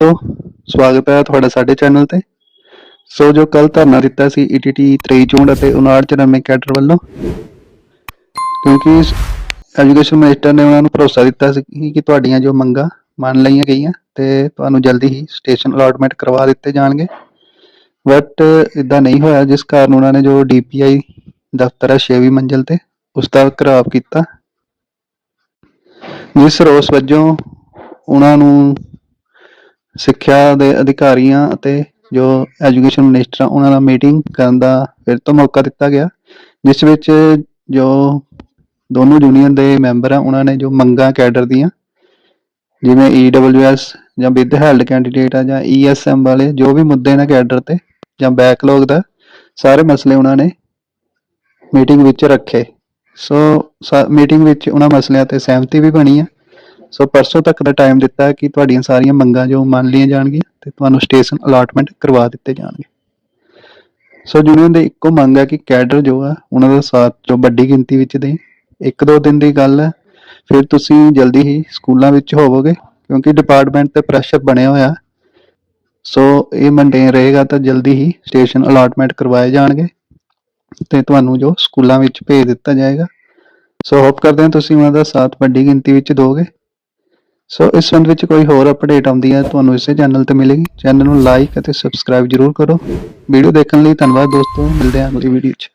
ਦੋਸਤੋ, ਸਵਾਗਤ ਹੈ ਤੁਹਾਡਾ ਸਾਡੇ ਚੈਨਲ ਤੇ। ਸੋ ਜੋ ਕੱਲ ਧਰਨਾ ਦਿੱਤਾ ਸੀ E ETT 23 ਜੂਨ ਅਤੇ 5994 ਕੈਡਰ ਵੱਲੋਂ, ਕਿਉਂਕਿ ਐਜੂਕੇਸ਼ਨ ਮਿਨਿਸਟਰ ਨੇ ਉਹਨਾਂ ਨੂੰ ਭਰੋਸਾ ਦਿੱਤਾ ਸੀ ਕਿ ਤੁਹਾਡੀਆਂ ਜੋ ਮੰਗਾਂ ਮੰਨ ਲਈਆਂ ਗਈਆਂ ਤੇ ਤੁਹਾਨੂੰ ਜਲਦੀ ਹੀ ਸਟੇਸ਼ਨ ਅਲਾਟਮੈਂਟ ਕਰਵਾ ਦਿੱਤੇ ਜਾਣਗੇ। ਬਟ ਇਦਾਂ ਨਹੀਂ ਹੋਇਆ, ਜਿਸ ਕਾਰਨ ਉਹਨਾਂ ਨੇ ਜੋ DPI ਦਫ਼ਤਰ ਹੈ 6ਵੀਂ ਮੰਜ਼ਿਲ ਤੇ, ਉਸ ਦਾ ਘਰਾਵ ਕੀਤਾ। ਜਿਸ ਰੋਸ ਵਜੋਂ ਉਹਨਾਂ ਨੂੰ ਸਿੱਖਿਆ ਦੇ ਅਧਿਕਾਰੀਆਂ ਅਤੇ ਜੋ ਐਜੂਕੇਸ਼ਨ ਮਿਨਿਸਟਰ ਆ, ਉਹਨਾਂ ਨਾਲ ਮੀਟਿੰਗ ਕਰਨ ਦਾ ਫਿਰ ਤੋਂ ਮੌਕਾ ਦਿੱਤਾ ਗਿਆ ਜਿਸ ਵਿੱਚ ਜੋ ਦੋਨੋਂ ਯੂਨੀਅਨ ਦੇ ਮੈਂਬਰ ਆ ਉਹਨਾਂ ਨੇ ਜੋ ਮੰਗਾਂ ਕੈਡਰ ਦੀਆਂ ਜਿਵੇਂ EWS ਜਾਂ ਵਿਦ ਹੈਲਡ ਕੈਂਡੀਡੇਟ ਆ ਜਾਂ ESM ਵਾਲੇ ਜੋ ਵੀ ਮੁੱਦੇ ਨੇ ਕੈਡਰ ਤੇ ਜਾਂ ਬੈਕਲੌਗ ਦਾ ਸਾਰੇ ਮਸਲੇ ਉਹਨਾਂ ਨੇ ਮੀਟਿੰਗ ਵਿੱਚ ਰੱਖੇ। ਸੋ ਮੀਟਿੰਗ ਵਿੱਚ ਉਹਨਾਂ ਮਸਲਿਆਂ ਤੇ ਸਹਿਮਤੀ ਵੀ ਬਣੀ ਆ। ਸੋ ਪਰਸੋਂ ਤੱਕ ਦਾ ਟਾਈਮ ਦਿੱਤਾ ਹੈ ਕਿ ਤੁਹਾਡੀਆਂ ਸਾਰੀਆਂ ਮੰਗਾਂ ਜੋ ਮੰਨ ਲਈਆਂ ਜਾਣਗੀਆਂ ਤੇ ਤੁਹਾਨੂੰ ਸਟੇਸ਼ਨ ਅਲਾਟਮੈਂਟ ਕਰਵਾ ਦਿੱਤੇ ਜਾਣਗੇ। ਸੋ ਯੂਨੀਅਨ ਦੀ ਇੱਕੋ ਮੰਗ ਹੈ ਕਿ ਕੈਡਰ ਜੋ ਆ, ਉਹਨਾਂ ਦਾ ਸਾਥ ਜੋ ਵੱਡੀ ਗਿਣਤੀ ਵਿੱਚ ਦੇ ਇੱਕ ਦੋ ਦਿਨ ਦੀ ਗੱਲ ਹੈ, ਫਿਰ ਤੁਸੀਂ ਜਲਦੀ ਹੀ ਸਕੂਲਾਂ ਵਿੱਚ ਹੋਵੋਗੇ, ਕਿਉਂਕਿ ਡਿਪਾਰਟਮੈਂਟ ਤੇ ਪ੍ਰੈਸ਼ਰ ਬਣਿਆ ਹੋਇਆ। ਸੋ ਇਹ ਮੇਨਟੇਨ ਰਹੇਗਾ ਤਾਂ ਜਲਦੀ ਹੀ ਸਟੇਸ਼ਨ ਅਲਾਟਮੈਂਟ ਕਰਵਾਏ ਜਾਣਗੇ ਤੇ ਤੁਹਾਨੂੰ ਜੋ ਸਕੂਲਾਂ ਵਿੱਚ ਭੇਜ ਦਿੱਤਾ ਜਾਏਗਾ। ਸੋ ਹੋਪ ਕਰਦੇ ਹਾਂ ਤੁਸੀਂ ਉਹਨਾਂ ਦਾ ਸਾਥ ਵੱਡੀ ਗਿਣਤੀ ਵਿੱਚ ਦੋਗੇ। ਸੋ ਇਸ ਸੰਬੰਧ ਵਿੱਚ ਕੋਈ ਹੋਰ ਅਪਡੇਟ ਆਉਂਦੀ ਹੈ, ਤੁਹਾਨੂੰ ਇਸੇ ਚੈਨਲ ਤੇ ਮਿਲੇਗੀ। ਚੈਨਲ ਨੂੰ ਲਾਈਕ ਅਤੇ ਸਬਸਕ੍ਰਾਈਬ ਜਰੂਰ ਕਰੋ। ਵੀਡੀਓ ਦੇਖਣ ਲਈ ਧੰਨਵਾਦ ਦੋਸਤੋ। ਮਿਲਦੇ ਹਾਂ ਅਗਲੀ ਵੀਡੀਓ 'ਚ।